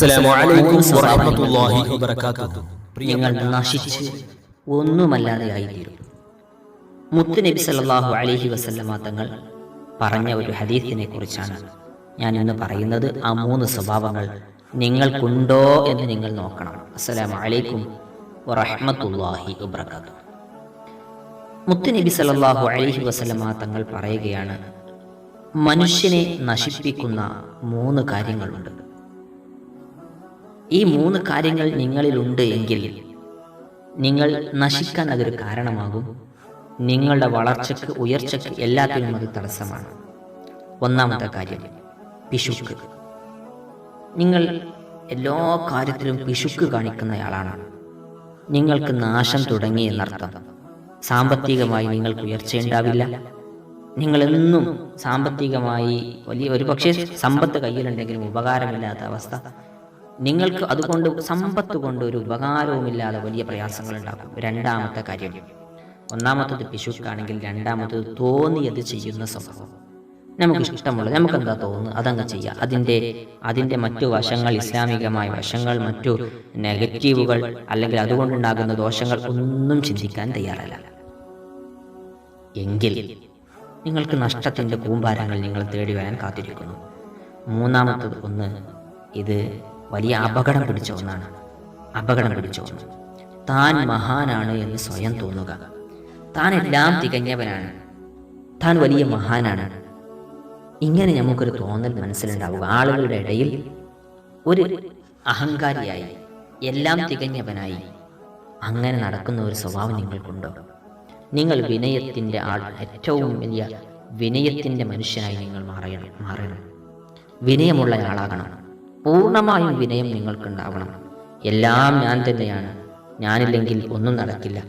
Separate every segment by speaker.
Speaker 1: അസ്സലാമു അലൈക്കും വറഹ്മത്തുള്ളാഹി വബറകാതുഹു.
Speaker 2: നിങ്ങൾ നശിച്ച് ഒന്നുമല്ലാതെയായിത്തീരും മുത്തുനബി സല്ലല്ലാഹു അലൈഹി വസല്ലമ തങ്ങൾ പറഞ്ഞ ഒരു ഹദീസിനെ കുറിച്ചാണ് ഞാൻ ഇന്ന് പറയുന്നത്. ആ മൂന്ന് സ്വഭാവങ്ങൾ നിങ്ങൾക്കുണ്ടോ എന്ന് നിങ്ങൾ നോക്കണം. അസ്സലാമു അലൈക്കും വറഹ്മത്തുള്ളാഹി വബറകാതുഹു. മുത്തുനബി സല്ലല്ലാഹു അലൈഹി വസല്ലമ തങ്ങൾ പറയുകയാണ് മനുഷ്യനെ നശിപ്പിക്കുന്ന മൂന്ന് കാര്യങ്ങളുണ്ട്. ഈ മൂന്ന് കാര്യങ്ങൾ നിങ്ങളിലുണ്ട് എങ്കിൽ നിങ്ങൾ നശിക്കാൻ അതൊരു കാരണമാകും. നിങ്ങളുടെ വളർച്ചയ്ക്ക് ഉയർച്ചയ്ക്ക് എല്ലാത്തിനും അത് തടസ്സമാണ്. ഒന്നാമത്തെ കാര്യം പിശുക്ക്. നിങ്ങൾ എല്ലാ കാര്യത്തിലും പിശുക്ക് കാണിക്കുന്നയാളാണ്. നിങ്ങൾക്ക് നാശം തുടങ്ങി എന്നർത്ഥം. സാമ്പത്തികമായി നിങ്ങൾക്ക് ഉയർച്ചയുണ്ടാവില്ല നിങ്ങളെന്നും സാമ്പത്തികമായി വലിയ ഒരു പക്ഷേ സമ്പത്ത് കയ്യിലുണ്ടെങ്കിലും ഉപകാരമില്ലാത്ത അവസ്ഥ. നിങ്ങൾക്ക് അതുകൊണ്ട് സമ്പത്ത് കൊണ്ട് ഒരു ഉപകാരവുമില്ലാതെ വലിയ പ്രയാസങ്ങൾ ഉണ്ടാക്കും. രണ്ടാമത്തെ കാര്യം. ഒന്നാമത്തത് പിശുക്കാണെങ്കിൽ രണ്ടാമത്തത് തോന്നിയത് ചെയ്യുന്ന സ്വഭാവം നമുക്ക് ഇഷ്ടമുള്ള നമുക്ക് എന്താ തോന്നുന്നു അതങ്ങ് ചെയ്യാം അതിന്റെ അതിന്റെ മറ്റു വശങ്ങൾ ഇസ്ലാമികമായ വശങ്ങൾ മറ്റു നെഗറ്റീവുകൾ അല്ലെങ്കിൽ അതുകൊണ്ടുണ്ടാകുന്ന ദോഷങ്ങൾ ഒന്നും ചിന്തിക്കാൻ തയ്യാറല്ല. എങ്കിൽ നിങ്ങൾക്ക് നഷ്ടത്തിന്റെ കൂമ്പാരങ്ങൾ നിങ്ങൾ തേടി വരാൻ കാത്തിരിക്കുന്നു. മൂന്നാമത്തത് ഒന്ന് ഇത് വലിയ അപകടം പിടിച്ച ഒന്നാണ്. അപകടം പിടിച്ച ഒന്ന് താൻ മഹാനാണ് എന്ന് സ്വയം തോന്നുക. താൻ എല്ലാം തികഞ്ഞവനാണ്. താൻ വലിയ മഹാനാണ്. ഇങ്ങനെ നമുക്കൊരു തോന്നൽ മനസ്സിലുണ്ടാവുക. ആളുകളുടെ ഇടയിൽ ഒരു അഹങ്കാരിയായി എല്ലാം തികഞ്ഞവനായി അങ്ങനെ നടക്കുന്ന ഒരു സ്വഭാവം നിങ്ങൾക്കുണ്ടോ? നിങ്ങൾ വിനയത്തിന്റെ ആൾ ഏറ്റവും വലിയ വിനയത്തിന്റെ മനുഷ്യനായി നിങ്ങൾ മാറണം മാറണം. വിനയമുള്ള ആളാകണം. പൂർണമായും വിനയം നിങ്ങൾക്കുണ്ടാവണം. എല്ലാം ഞാൻ തന്നെയാണ്. ഞാനില്ലെങ്കിൽ ഒന്നും നടക്കില്ല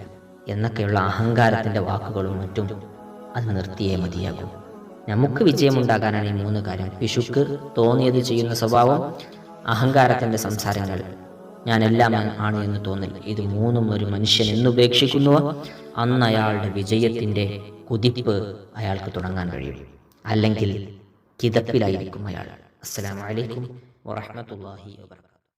Speaker 2: എന്നൊക്കെയുള്ള അഹങ്കാരത്തിന്റെ വാക്കുകളും മറ്റും അത് നിർത്തിയേ മതിയാകൂ. നമുക്ക് വിജയമുണ്ടാകാനാണ് ഈ മൂന്ന് കാര്യം. പിശുക്ക് തോന്നിയത് ചെയ്യുന്ന സ്വഭാവം അഹങ്കാരത്തിന്റെ സംസാരങ്ങൾ. ഞാൻ എല്ലാം ആണ് എന്ന് തോന്നില്ല ഇത് മൂന്നും ഒരു മനുഷ്യൻ എന്നുപേക്ഷിക്കുന്നുവോ അന്ന് അയാളുടെ വിജയത്തിന്റെ കുതിപ്പ് അയാൾക്ക് തുടങ്ങാൻ കഴിയും. അല്ലെങ്കിൽ കിതപ്പിലായിരിക്കും അയാൾ. അസ്സലാമലൈക്കും വറഹമത്തല്ലാഹി വാബർക്കാത്തു